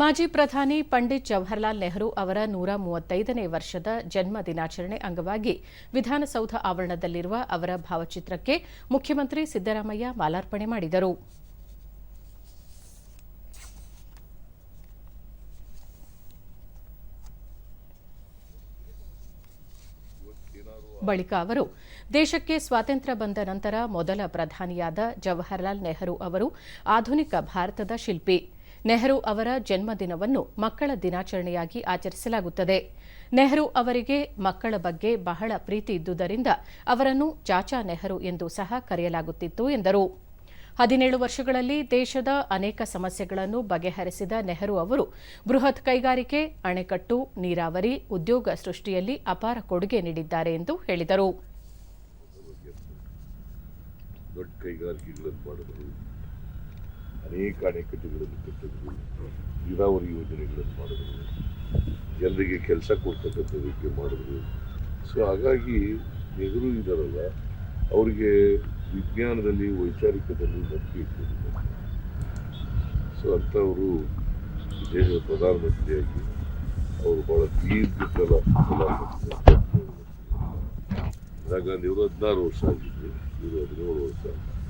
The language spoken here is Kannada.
ಮಾಜಿ ಪ್ರಧಾನಿ ಪಂಡಿತ್ ಜವಹರ್ಲಾಲ್ ನೆಹರು ಅವರ ನೂರ ಮೂವತ್ತೈದನೇ ವರ್ಷದ ಜನ್ಮ ದಿನಾಚರಣೆ ಅಂಗವಾಗಿ ವಿಧಾನಸೌಧ ಆವರಣದಲ್ಲಿರುವ ಅವರ ಭಾವಚಿತ್ರಕ್ಕೆ ಮುಖ್ಯಮಂತ್ರಿ ಸಿದ್ದರಾಮಯ್ಯ ಮಾಲಾರ್ಪಣೆ ಮಾಡಿದರು. ಬಳಿಕ ಅವರು, ದೇಶಕ್ಕೆ ಸ್ವಾತಂತ್ರ್ಯ ಬಂದ ನಂತರ ಮೊದಲ ಪ್ರಧಾನಿಯಾದ ಜವಾಹರ್ಲಾಲ್ ನೆಹರು ಅವರು ಆಧುನಿಕ ಭಾರತದ ಶಿಲ್ಪಿ. ನೆಹರು ಅವರ ಜನ್ಮದಿನವನ್ನು ಮಕ್ಕಳ ದಿನಾಚರಣೆಯಾಗಿ ಆಚರಿಸಲಾಗುತ್ತದೆ. ನೆಹರು ಅವರಿಗೆ ಮಕ್ಕಳ ಬಗ್ಗೆ ಬಹಳ ಪ್ರೀತಿ ಇದ್ದುದರಿಂದ ಅವರನ್ನು ಚಾಚಾ ನೆಹರು ಎಂದು ಸಹ ಕರೆಯಲಾಗುತ್ತಿತ್ತು ಎಂದರು. ಹದಿನೇಳು ವರ್ಷಗಳಲ್ಲಿ ದೇಶದ ಅನೇಕ ಸಮಸ್ಯೆಗಳನ್ನು ಬಗೆಹರಿಸಿದ ನೆಹರು ಅವರು ಬೃಹತ್ ಕೈಗಾರಿಕೆ, ಅಣೆಕಟ್ಟು, ನೀರಾವರಿ, ಉದ್ಯೋಗ ಸೃಷ್ಟಿಯಲ್ಲಿ ಅಪಾರ ಕೊಡುಗೆ ನೀಡಿದ್ದಾರೆ ಎಂದು ಹೇಳಿದರು. ಅನೇಕ ಅಣೆಕಟ್ಟುಗಳನ್ನು ಕಟ್ಟಿದ್ರು. ನೀರಾವರಿ ಯೋಜನೆಗಳನ್ನು ಮಾಡಿದ್ರು. ಜನರಿಗೆ ಕೆಲಸ ಕೊಡ್ತಕ್ಕಂಥ ರೀತಿ ಮಾಡಿದ್ರು. ಸೊ ಹಾಗಾಗಿ ನೆಹರು ಇದ್ದಾರಲ್ಲ ಅವರಿಗೆ ವಿಜ್ಞಾನದಲ್ಲಿ, ವೈಚಾರಿಕದಲ್ಲಿ ನಂಬಿಕೆ ಇಟ್ಟಿದ್ದಾರೆ. ಸೊ ಅಂಥವರು ದೇಶದ ಪ್ರಧಾನಮಂತ್ರಿಯಾಗಿ ಅವರು ಬಹಳ ದೀರ್ಘಕಾಲ ಪ್ರಧಾನಮಂತ್ರಿ ಇಂದಿರಾ ಗಾಂಧಿ ಅವರು ಹದಿನಾರು ವರ್ಷ ಆಗಿದ್ರು. ಇವರು ಹದಿನೇಳು ವರ್ಷ